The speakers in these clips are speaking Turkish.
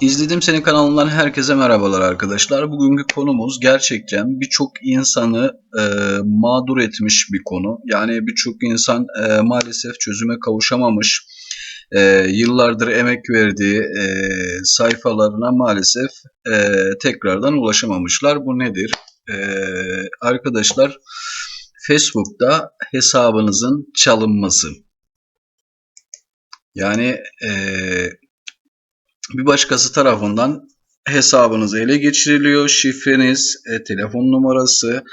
İzledim Seni kanalından herkese merhabalar arkadaşlar. Bugünkü konumuz gerçekten birçok insanı e, mağdur etmiş bir konu. Yani birçok insan e, maalesef çözüme kavuşamamış. E, yıllardır emek verdiği e, sayfalarına maalesef e, tekrardan ulaşamamışlar. Bu nedir? E, arkadaşlar Facebook'ta hesabınızın çalınması. Yani eee bir başkası tarafından hesabınız ele geçiriliyor. Şifreniz, e, telefon numarası,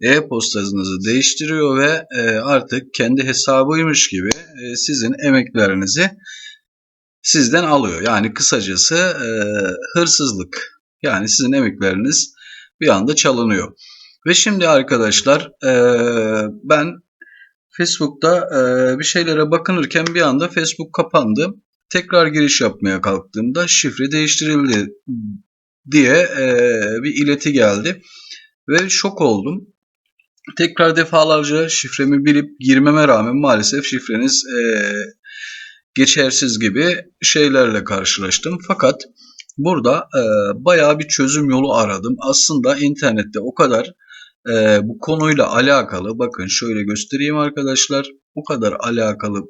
e-postanızı değiştiriyor ve e, artık kendi hesabıymış gibi e, sizin emeklerinizi sizden alıyor. Yani kısacası e, hırsızlık. Yani sizin emekleriniz bir anda çalınıyor. Ve şimdi arkadaşlar e, ben Facebook'ta e, bir şeylere bakınırken bir anda Facebook kapandı tekrar giriş yapmaya kalktığımda şifre değiştirildi diye e, bir ileti geldi ve şok oldum. Tekrar defalarca şifremi bilip girmeme rağmen maalesef şifreniz e, geçersiz gibi şeylerle karşılaştım. Fakat burada e, bayağı bir çözüm yolu aradım. Aslında internette o kadar e, bu konuyla alakalı bakın şöyle göstereyim arkadaşlar. O kadar alakalı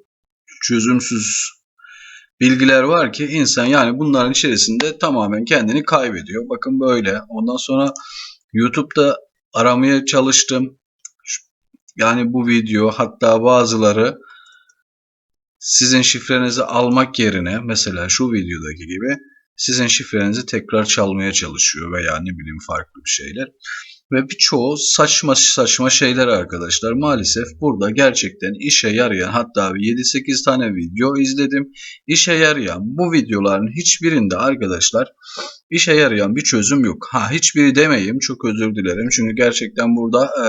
çözümsüz bilgiler var ki insan yani bunların içerisinde tamamen kendini kaybediyor. Bakın böyle. Ondan sonra YouTube'da aramaya çalıştım. Yani bu video hatta bazıları sizin şifrenizi almak yerine mesela şu videodaki gibi sizin şifrenizi tekrar çalmaya çalışıyor veya ne bileyim farklı bir şeyler. Ve birçoğu saçma saçma şeyler arkadaşlar. Maalesef burada gerçekten işe yarayan hatta 7-8 tane video izledim. İşe yarayan bu videoların hiçbirinde arkadaşlar işe yarayan bir çözüm yok. Ha hiçbiri demeyeyim çok özür dilerim. Çünkü gerçekten burada e,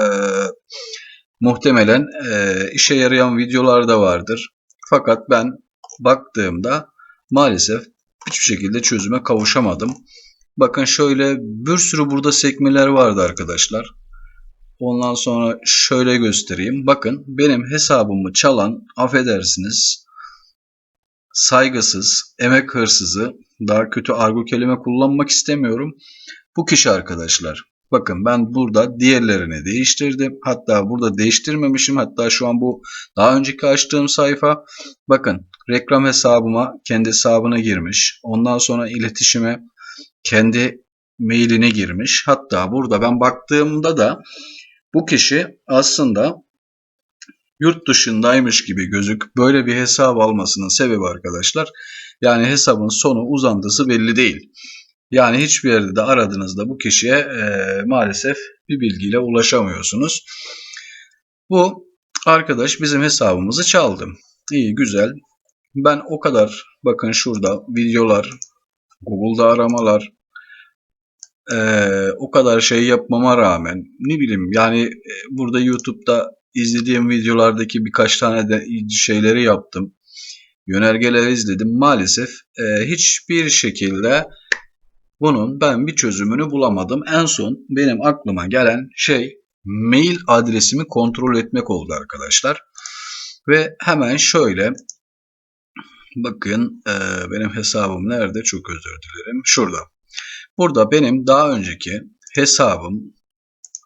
muhtemelen e, işe yarayan videolar da vardır. Fakat ben baktığımda maalesef hiçbir şekilde çözüme kavuşamadım. Bakın şöyle bir sürü burada sekmeler vardı arkadaşlar. Ondan sonra şöyle göstereyim. Bakın benim hesabımı çalan affedersiniz saygısız, emek hırsızı daha kötü argo kelime kullanmak istemiyorum. Bu kişi arkadaşlar. Bakın ben burada diğerlerini değiştirdim. Hatta burada değiştirmemişim. Hatta şu an bu daha önceki açtığım sayfa. Bakın reklam hesabıma kendi hesabına girmiş. Ondan sonra iletişime kendi mailine girmiş. Hatta burada ben baktığımda da bu kişi aslında yurt dışındaymış gibi gözük böyle bir hesap almasının sebebi arkadaşlar yani hesabın sonu uzantısı belli değil. Yani hiçbir yerde de aradığınızda bu kişiye e, maalesef bir bilgiyle ulaşamıyorsunuz. Bu arkadaş bizim hesabımızı çaldı. İyi güzel. Ben o kadar bakın şurada videolar, Google'da aramalar, e, o kadar şey yapmama rağmen ne bileyim yani e, burada YouTube'da izlediğim videolardaki birkaç tane de şeyleri yaptım. Yönergeleri izledim. Maalesef e, hiçbir şekilde bunun ben bir çözümünü bulamadım. En son benim aklıma gelen şey mail adresimi kontrol etmek oldu arkadaşlar. Ve hemen şöyle bakın e, benim hesabım nerede çok özür dilerim. Şurada. Burada benim daha önceki hesabım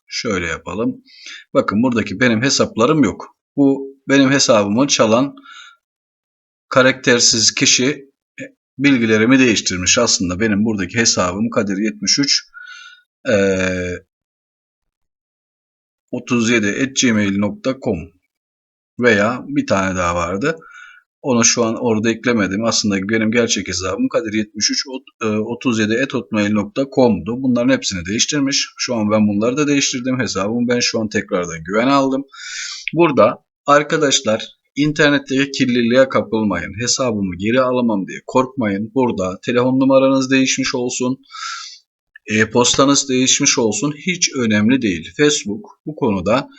şöyle yapalım. Bakın buradaki benim hesaplarım yok. Bu benim hesabımı çalan karaktersiz kişi e, bilgilerimi değiştirmiş. Aslında benim buradaki hesabım Kadir73 ee, 37.gmail.com veya bir tane daha vardı. Onu şu an orada eklemedim. Aslında benim gerçek hesabım kadir7337.hotmail.com'du. E, Bunların hepsini değiştirmiş. Şu an ben bunları da değiştirdim. Hesabımı ben şu an tekrardan güven aldım. Burada arkadaşlar internetteki kirliliğe kapılmayın. Hesabımı geri alamam diye korkmayın. Burada telefon numaranız değişmiş olsun. E-postanız değişmiş olsun. Hiç önemli değil. Facebook bu konuda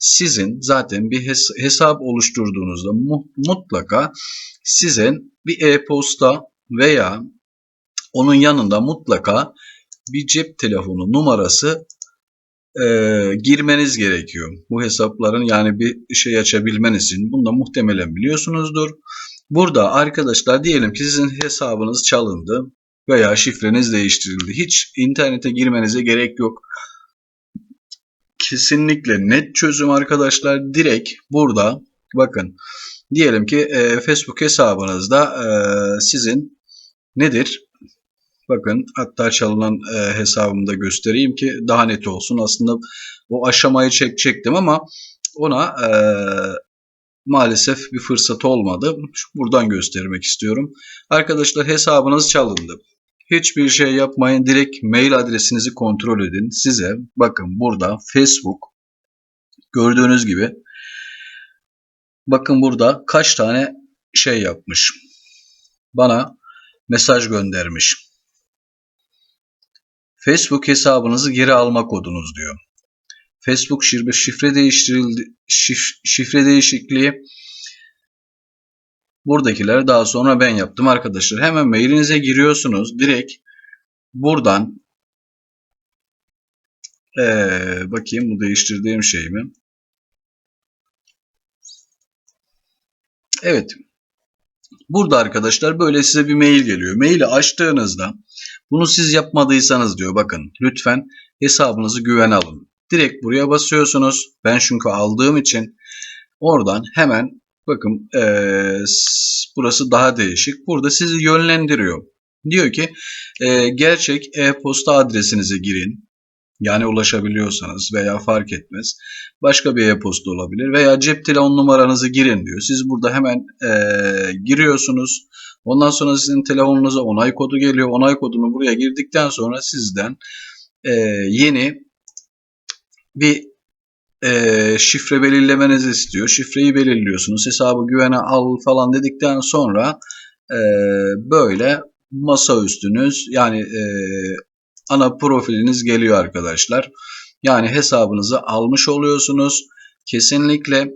sizin zaten bir hesap oluşturduğunuzda mutlaka sizin bir e-posta veya onun yanında mutlaka bir cep telefonu numarası e, girmeniz gerekiyor. Bu hesapların yani bir şey açabilmeniz için. Bunu da muhtemelen biliyorsunuzdur. Burada arkadaşlar diyelim ki sizin hesabınız çalındı veya şifreniz değiştirildi. Hiç internete girmenize gerek yok. Kesinlikle net çözüm arkadaşlar. Direkt burada bakın diyelim ki e, Facebook hesabınızda e, sizin nedir? Bakın hatta çalınan e, hesabımı da göstereyim ki daha net olsun. Aslında o aşamayı çekecektim ama ona e, maalesef bir fırsat olmadı. Buradan göstermek istiyorum. Arkadaşlar hesabınız çalındı. Hiçbir şey yapmayın. Direkt mail adresinizi kontrol edin. Size bakın burada Facebook gördüğünüz gibi bakın burada kaç tane şey yapmış. Bana mesaj göndermiş. Facebook hesabınızı geri alma kodunuz diyor. Facebook şifre, değiştirildi şif, şifre değişikliği buradakiler daha sonra ben yaptım arkadaşlar. Hemen mailinize giriyorsunuz. Direkt buradan ee, bakayım bu değiştirdiğim şey mi? Evet. Burada arkadaşlar böyle size bir mail geliyor. Maili açtığınızda bunu siz yapmadıysanız diyor bakın lütfen hesabınızı güven alın. Direkt buraya basıyorsunuz. Ben çünkü aldığım için oradan hemen bakın ee, burası daha değişik. Burada sizi yönlendiriyor. Diyor ki e, gerçek e-posta adresinize girin. Yani ulaşabiliyorsanız veya fark etmez. Başka bir e-posta olabilir veya cep telefon numaranızı girin diyor. Siz burada hemen e, giriyorsunuz. Ondan sonra sizin telefonunuza onay kodu geliyor. Onay kodunu buraya girdikten sonra sizden e, yeni bir e, şifre belirlemenizi istiyor. Şifreyi belirliyorsunuz. Hesabı güvene al falan dedikten sonra e, böyle masa üstünüz yani e, ana profiliniz geliyor arkadaşlar. Yani hesabınızı almış oluyorsunuz. Kesinlikle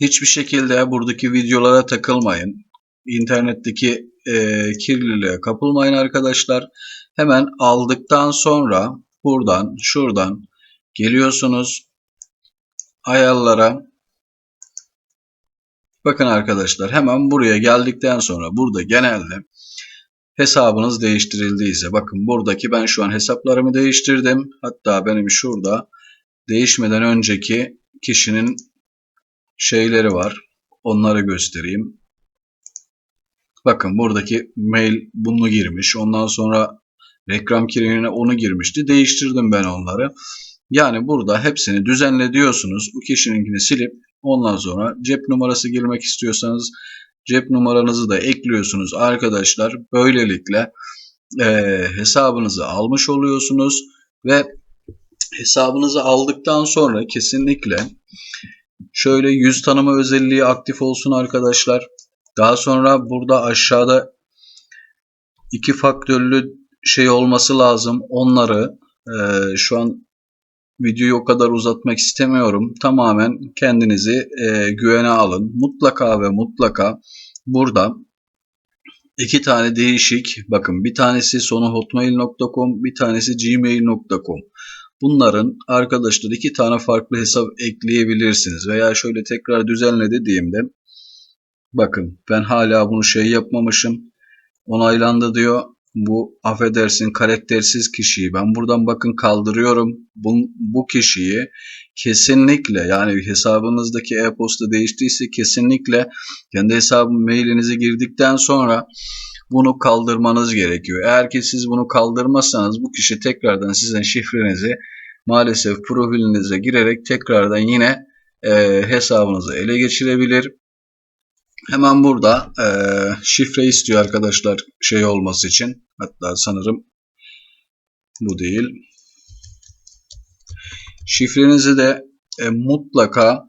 hiçbir şekilde buradaki videolara takılmayın. İnternetteki e, kirliliğe kapılmayın arkadaşlar. Hemen aldıktan sonra buradan şuradan geliyorsunuz. Ayarlara. Bakın arkadaşlar hemen buraya geldikten sonra burada genelde hesabınız değiştirildiyse bakın buradaki ben şu an hesaplarımı değiştirdim. Hatta benim şurada değişmeden önceki kişinin şeyleri var. Onları göstereyim. Bakın buradaki mail bunu girmiş. Ondan sonra reklam kirimine onu girmişti. Değiştirdim ben onları yani burada hepsini düzenle diyorsunuz. Bu kişininkini silip ondan sonra cep numarası girmek istiyorsanız cep numaranızı da ekliyorsunuz arkadaşlar. Böylelikle e, hesabınızı almış oluyorsunuz ve hesabınızı aldıktan sonra kesinlikle şöyle yüz tanıma özelliği aktif olsun arkadaşlar. Daha sonra burada aşağıda iki faktörlü şey olması lazım. Onları e, şu an videoyu o kadar uzatmak istemiyorum. Tamamen kendinizi e, güvene alın. Mutlaka ve mutlaka burada iki tane değişik bakın bir tanesi sonu hotmail.com bir tanesi gmail.com bunların arkadaşlar iki tane farklı hesap ekleyebilirsiniz veya şöyle tekrar düzenle dediğimde bakın ben hala bunu şey yapmamışım onaylandı diyor bu affedersin karaktersiz kişiyi ben buradan bakın kaldırıyorum. Bu, bu kişiyi kesinlikle yani hesabınızdaki e-posta değiştiyse kesinlikle kendi hesabı mailinize girdikten sonra bunu kaldırmanız gerekiyor. Eğer ki siz bunu kaldırmazsanız bu kişi tekrardan sizin şifrenizi maalesef profilinize girerek tekrardan yine e, hesabınızı ele geçirebilir. Hemen burada e, şifre istiyor arkadaşlar şey olması için. Hatta sanırım bu değil. Şifrenizi de e, mutlaka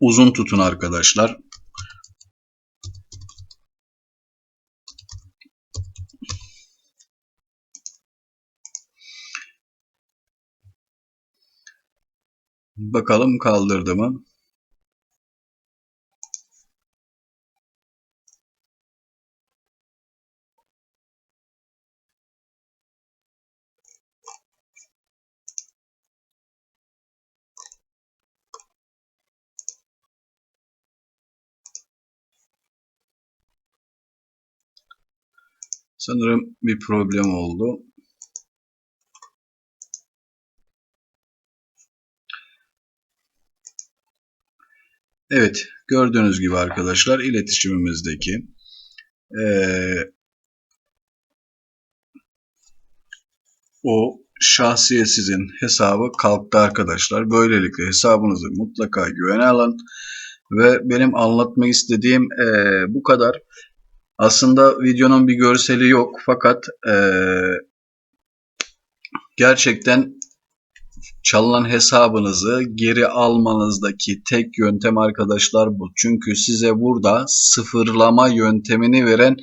uzun tutun arkadaşlar. Bakalım kaldırdı mı? Sanırım bir problem oldu. Evet, gördüğünüz gibi arkadaşlar iletişimimizdeki eee, o şahsiyetsizin hesabı kalktı arkadaşlar. Böylelikle hesabınızı mutlaka güvene alın ve benim anlatmak istediğim eee, bu kadar. Aslında videonun bir görseli yok fakat eee, gerçekten çalınan hesabınızı geri almanızdaki tek yöntem arkadaşlar bu. Çünkü size burada sıfırlama yöntemini veren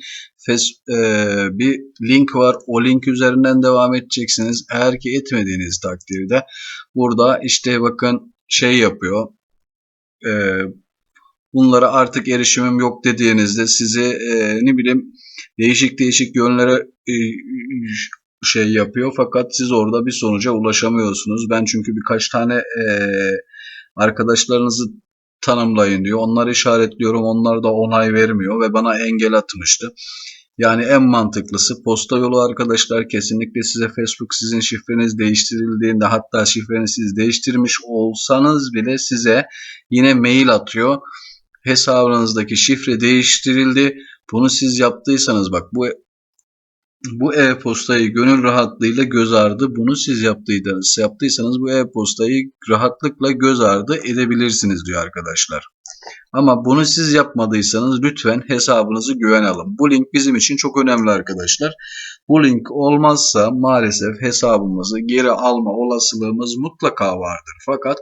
eee, bir link var. O link üzerinden devam edeceksiniz. Eğer ki etmediğiniz takdirde burada işte bakın şey yapıyor. Eee bunlara artık erişimim yok dediğinizde sizi eee, ne bileyim değişik değişik yönlere eee, şey yapıyor fakat siz orada bir sonuca ulaşamıyorsunuz. Ben çünkü birkaç tane eee, arkadaşlarınızı tanımlayın diyor. Onları işaretliyorum. Onlar da onay vermiyor ve bana engel atmıştı. Yani en mantıklısı posta yolu arkadaşlar kesinlikle size Facebook sizin şifreniz değiştirildiğinde hatta şifrenizi siz değiştirmiş olsanız bile size yine mail atıyor. Hesabınızdaki şifre değiştirildi. Bunu siz yaptıysanız bak bu bu e-postayı gönül rahatlığıyla göz ardı. Bunu siz yaptıysanız, yaptıysanız bu e-postayı rahatlıkla göz ardı edebilirsiniz diyor arkadaşlar. Ama bunu siz yapmadıysanız lütfen hesabınızı güven alın. Bu link bizim için çok önemli arkadaşlar. Bu link olmazsa maalesef hesabımızı geri alma olasılığımız mutlaka vardır. Fakat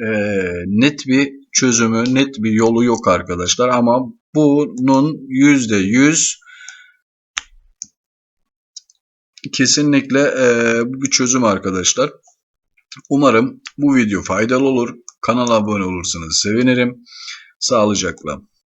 eee, net bir çözümü, net bir yolu yok arkadaşlar. Ama bunun %100 kesinlikle eee, bu bir çözüm arkadaşlar. Umarım bu video faydalı olur. Kanala abone olursanız sevinirim. Sağlıcakla.